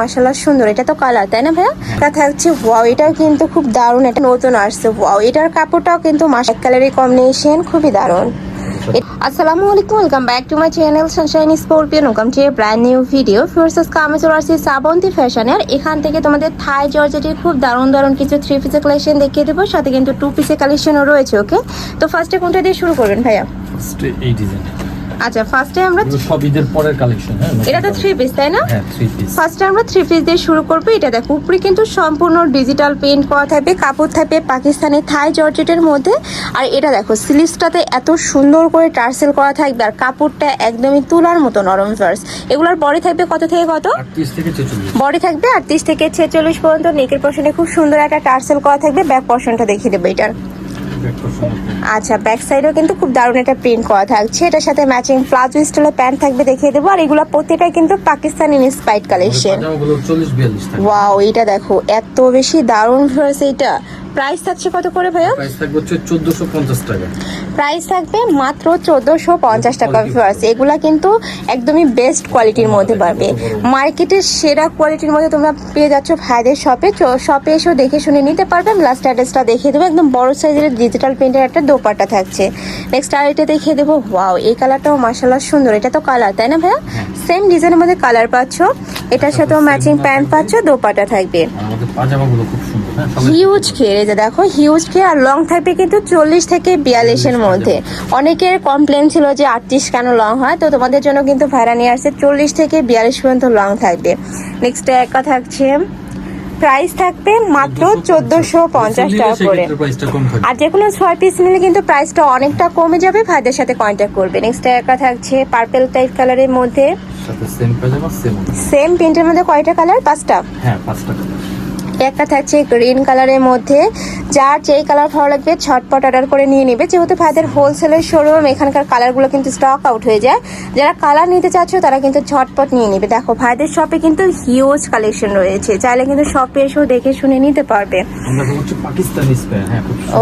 মাসাল্লাহ সুন্দর। এটা তো কালার তাই না ভাইয়া? এটা থাকছে ওয়াও এটাও কিন্তু খুব দারুণ এটা নতুন আসছে। ওয়াও এটার কাপড়টাও কিন্তু মাসের কালারের কম্বিনেশন খুবই দারুণ। এ- আসসালামু আলাইকুম welcome back to my channel sunshine scorpion welcome to brand new video ফার্সেস কামে চলে আসছি শ্রাবন্তী ফ্যাশনে আর এখান থেকে তোমাদের থাই জর্জেটের খুব দারুণ দারুণ কিছু থ্রি পিসের কালেকশন দেখিয়ে দেবো সাথে কিন্তু টু পিসের কালেকশনও রয়েছে ওকে তো ফার্স্টে কোনটা দিয়ে শুরু করবেন ভাইয়া? এই ডিজাইন আচ্ছা ফার্স্টে আমরা সব ঈদের পরের কালেকশন হ্যাঁ? এটা তো থ্রি পিস তাই না? হ্যাঁ থ্রি পিস ফার্স্টে আমরা থ্রি পিস দিয়ে শুরু করব। এটা দেখো উপরে কিন্তু সম্পূর্ণ ডিজিটাল পেন্ট করা থাকবে কাপড় থাকবে পাকিস্তানি থাই জর্জেটের মধ্যে। আর এটা দেখো স্লিভসটাতে এত সুন্দর করে টার্সেল করা থাকবে আর কাপড়টা একদমই তুলার মতো নরম ফার্স এগুলোর বডি থাকবে কত থেকে কত? বডি থাকবে আটত্রিশ থেকে ছেচল্লিশ পর্যন্ত নেকের পশনে খুব সুন্দর একটা টার্সেল করা থাকবে ব্যাক পশনটা দেখিয়ে দেবো এটার। আচ্ছা ব্যাক সাইডেও কিন্তু খুব দারুণ একটা প্রিন্ট করা থাকছে। এটার সাথে ম্যাচিং প্লাজো স্টাইলের প্যান্ট থাকবে দেখিয়ে দেবো। আর এগুলো প্রত্যেকটাই কিন্তু পাকিস্তানি ইনস্পায়ার্ড কালেকশন ওয়াও এটা দেখো এত বেশি দারুণ হয়েছে এটা প্রাইস থাকছে কত করে ভাইয়া? প্রাইস থাকবে হচ্ছে চোদ্দশো পঞ্চাশ টাকা। প্রাইস থাকবে মাত্র চোদ্দোশো পঞ্চাশ টাকা ফার্স্ট এগুলা কিন্তু একদমই বেস্ট কোয়ালিটির মধ্যে পাবে। মার্কেটের সেরা কোয়ালিটির মধ্যে তোমরা পেয়ে যাচ্ছ ভাইদের শপে শপে এসেও দেখে শুনে নিতে পারবে। লাস্ট অ্যাড্রেসটা দেখিয়ে দেবো। একদম বড় সাইজের ডিজিটাল প্রিন্টের একটা দোপাটা থাকছে। নেক্সট আর এটা দেখিয়ে দেবো। ওয়াও এই কালারটাও মাসাল্লাহ সুন্দর। এটা তো কালার তাই না ভাইয়া? সেম ডিজাইনের মধ্যে কালার পাচ্ছ। এটার সাথেও ম্যাচিং প্যান্ট পাচ্ছ দোপাটা থাকবে। আমাদের পাজামাগুলো খুব সুন্দর। হ্যাঁ হিউজ খেয়ে এই যে দেখো হিউজ খেয়ে আর লং থাকবে কিন্তু চল্লিশ থেকে বিয়াল্লিশের মধ্যে। অনেকের কমপ্লেন ছিল যে আটত্রিশ কেন লং হয়? তো তোমাদের জন্য কিন্তু ভাড়া নিয়ে আসছে চল্লিশ থেকে বিয়াল্লিশ পর্যন্ত লং থাকবে। নেক্সট একা থাকছে। প্রাইস থাকবে মাত্র চোদ্দোশো পঞ্চাশ। টাকা করে। আর যে কোনো ছয় পিস নিলে কিন্তু প্রাইসটা অনেকটা কমে যাবে ভাইদের সাথে কন্ট্যাক্ট করবে। নেক্সট একা থাকছে পার্পেল টাইপ কালারের মধ্যে। সেম প্রিন্টের মধ্যে কয়টা কালার পাঁচটা। হ্যাঁ পাঁচটা কালার একটা থাকছে গ্রিন কালারের মধ্যে। যার যেই কালার ভালো লাগবে ছটপট অর্ডার করে নিয়ে নেবে। যেহেতু ভাইদের হোলসেলের শোরুম এখানকার কালারগুলো কিন্তু স্টক আউট হয়ে যায়। যারা কালার নিতে চাচ্ছ তারা কিন্তু ছটপট নিয়ে নেবে। দেখো ভাইদের শপে কিন্তু হিউজ কালেকশন রয়েছে। চাইলে কিন্তু শপে এসেও দেখে শুনে নিতে পারবে।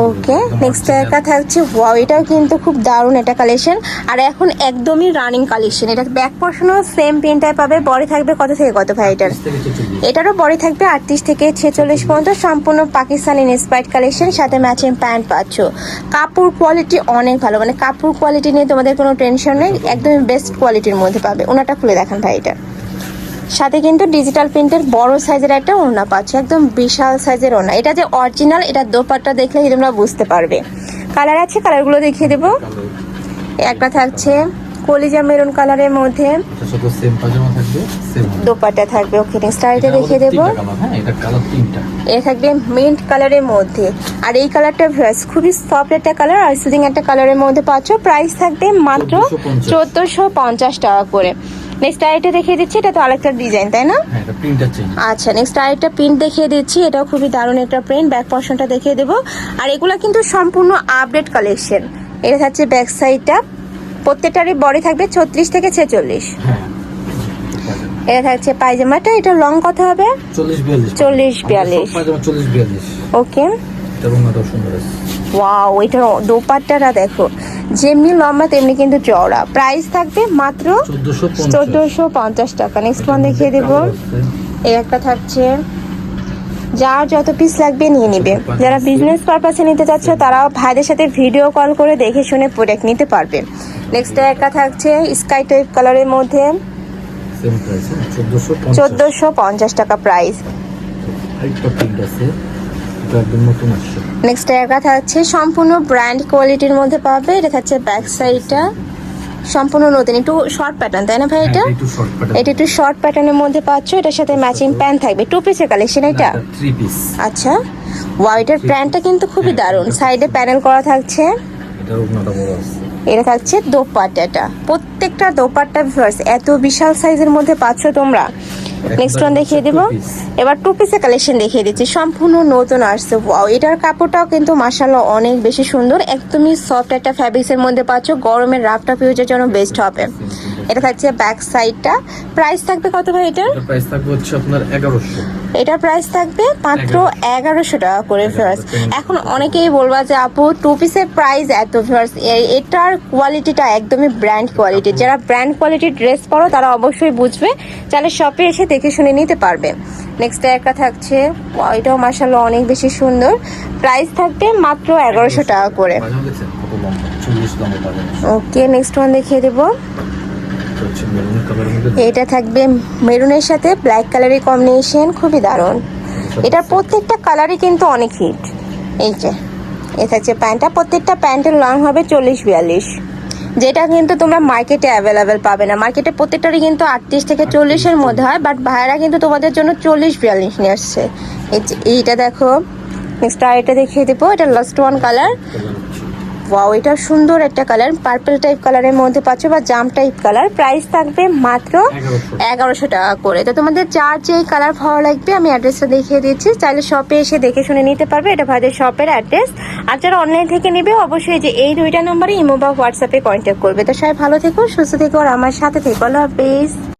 ওকে নেক্সট একটা থাকছে ওয়াও এটাও কিন্তু খুব দারুণ একটা কালেকশন আর এখন একদমই রানিং কালেকশন এটা ব্যাক পশনও সেম প্রিন্টায় পাবে। বডি থাকবে কত থেকে কত ভাই এটার? 30 থেকে 46 এটারও বডি থাকবে আটত্রিশ থেকে ছেচল্লিশ পর্যন্ত সম্পূর্ণ পাকিস্তানি ইন্সপায়ার্ড কালেকশন সাথে ম্যাচিং প্যান্ট পাচ্ছ। কাপড় কোয়ালিটি অনেক ভালো। মানে কাপড় কোয়ালিটি নিয়ে তোমাদের কোনো টেনশন নেই, একদমই বেস্ট কোয়ালিটির মধ্যে পাবে। ওনাটা খুলে দেখান ভাই এটা। সাথে কিন্তু ডিজিটাল প্রিন্টের বড় সাইজের একটা ওড়না পাচ্ছ। একদম বিশাল সাইজের ওড়না। এটা যে অরিজিনাল এটা দোপাট্টা দেখলে তোমরা বুঝতে পারবে। কালার আছে কালারগুলো দেখিয়ে দেবো। একটা থাকছে কলিজা মেরুন কালারের মধ্যে সাথে সেম পাজামা থাকবে সেম দোপাট্টা থাকবে। ওকে নেক্সট আরেকটা দেখিয়ে দেবো। হ্যাঁ এটা কালার তিনটা। এটা থাকবে মিন্ট কালারের মধ্যে। আর এই কালারটা ভ্যাস খুবই সফট একটা কালার আর সুদিং একটা কালারের মধ্যে পাচ্ছ। প্রাইস থাকবে মাত্র 1450 চোদ্দোশো পঞ্চাশ টাকা করে। নেক্সট আরেকটা দেখিয়ে দিচ্ছি এটা তো আরেকটা ডিজাইন তাই না? হ্যাঁ আচ্ছা নেক্সট আরেকটা প্রিন্ট দেখিয়ে দিচ্ছি এটাও খুবই দারুণ একটা প্রিন্ট ব্যাক পশনটা দেখিয়ে দেবো। আর এগুলো কিন্তু সম্পূর্ণ আপডেট কালেকশন এটা থাকছে ব্যাক সাইডটা প্রত্যেকটারই বডি থাকবে ছত্রিশ থেকে ছেচল্লিশ। হ্যাঁ। এটা থাকছে পায়জামাটা এটা লং কত হবে? চল্লিশ বিয়াল্লিশ। 40 42 পাজামা চল্লিশ বিয়াল্লিশ। ওকে। ওয়াও এটা দোপাট্টাটা দেখো যেমনি লম্বা তেমনি কিন্তু চওড়া। প্রাইস থাকবে মাত্র চোদ্দোশো পঞ্চাশ। টাকা। নেক্সট ওয়ান দেখিয়ে দেবো। এই একটা থাকছে। যার যত পিস লাগবে নিয়ে নিবে। যারা বিজনেস পারপাসে নিতে চাচ্ছে তারাও ভাইদের সাথে ভিডিও কল করে দেখে শুনে প্রোডাক্ট নিতে পারবে। নেক্সট একটা থাকছে স্কাই টাইপ কালারের মধ্যে। প্রাইস চোদ্দশো পঞ্চাশ। টাকা প্রাইস এটা নেক্সট একটা থাকছে সম্পূর্ণ ব্র্যান্ড কোয়ালিটির মধ্যে পাবে। এটা থাকছে ব্যাক সাইডটা সম্পূর্ণ নতুন একটু শর্ট প্যাটার্ন তাই না ভাই এটা? হ্যাঁ, প্যাটার্ন এটা একটু শর্ট প্যাটার্নের মধ্যে পাচ্ছ এটার সাথে ম্যাচিং প্যান্ট থাকবে। টু পিসের কালেকশন এটা? আচ্ছা। হোয়াইটের প্যান্টটা কিন্তু খুবই দারুণ। সাইডে প্যানেল করা থাকছে। এটা থাকছে দোপাট্টাটা। প্রত্যেকটা দোপাট্টা ভিউয়ার্স এত বিশাল সাইজের মধ্যে পাচ্ছ তোমরা। নেক্সট ওয়ান দেখিয়ে দেবো। এবার টু পিসের কালেকশন দেখিয়ে দিচ্ছি। সম্পূর্ণ নতুন আসছে। ওয়াও এটার কাপড়টাও কিন্তু মাসাল্লাহ অনেক বেশি সুন্দর। একদমই সফট একটা ফ্যাব্রিক্সের মধ্যে পাচ্ছ। গরমের রাফটা পিউজের জন্য বেস্ট হবে। এটা থাকছে ব্যাক সাইডটা প্রাইস থাকবে কত ভাই এটা এটার প্রাইস থাকবে হচ্ছে আপনার এগারোশো। এটার প্রাইস থাকবে মাত্র এগারোশো। টাকা করে ফিয়ার্স এখন অনেকেই বলবা যে আপু টু পিসের প্রাইস এত ফিয়ার্স এটার কোয়ালিটিটা একদমই ব্র্যান্ড কোয়ালিটি যারা ব্র্যান্ড কোয়ালিটির ড্রেস পরো তারা অবশ্যই বুঝবে। তাহলে শপে এসে দেখে শুনে নিতে পারবে। নেক্সট একটা থাকছে। এটাও মাসাল্লাহ অনেক বেশি সুন্দর। প্রাইস থাকবে মাত্র এগারোশো টাকা করে। ওকে নেক্সট ওয়ান দেখিয়ে দেবো। এটা হচ্ছে এটা থাকবে মেরুনের সাথে ব্ল্যাক কালারের কম্বিনেশন খুবই দারুণ। এটার প্রত্যেকটা কালারই কিন্তু অনেক হিট এই যে এ থাকছে প্যান্টটা প্রত্যেকটা প্যান্টের লং হবে চল্লিশ বিয়াল্লিশ। যেটা কিন্তু তোমরা মার্কেটে অ্যাভেলেবেল পাবে না। মার্কেটে প্রত্যেকটারই কিন্তু আটত্রিশ থেকে চল্লিশের মধ্যে হয় বাট ভাইরা কিন্তু তোমাদের জন্য চল্লিশ বিয়াল্লিশ নিয়ে আসছে। এই যে এইটা দেখো নেক্সট আর এটা দেখিয়ে দেবো। এটা লাস্ট ওয়ান কালার ওয়াও এটা সুন্দর একটা কালার পার্পল টাইপ কালারের মধ্যে পাচ্ছ বা জাম টাইপ কালার প্রাইস থাকবে মাত্র এগারোশো। টাকা করে। তো তোমাদের যার যে কালার ভালো লাগবে আমি অ্যাড্রেসটা দেখিয়ে দিচ্ছি। চাইলে শপে এসে দেখে শুনে নিতে পারবে এটা ভাইদের শপের অ্যাড্রেস আর যারা অনলাইন থেকে নেবে অবশ্যই যে এই দুইটা নম্বরে ইমো বা হোয়াটসঅ্যাপে কন্ট্যাক্ট করবে। তো সবাই ভালো থেকো সুস্থ থেকো আর আমার সাথে থেকো। আল্লাহ হাফিজ।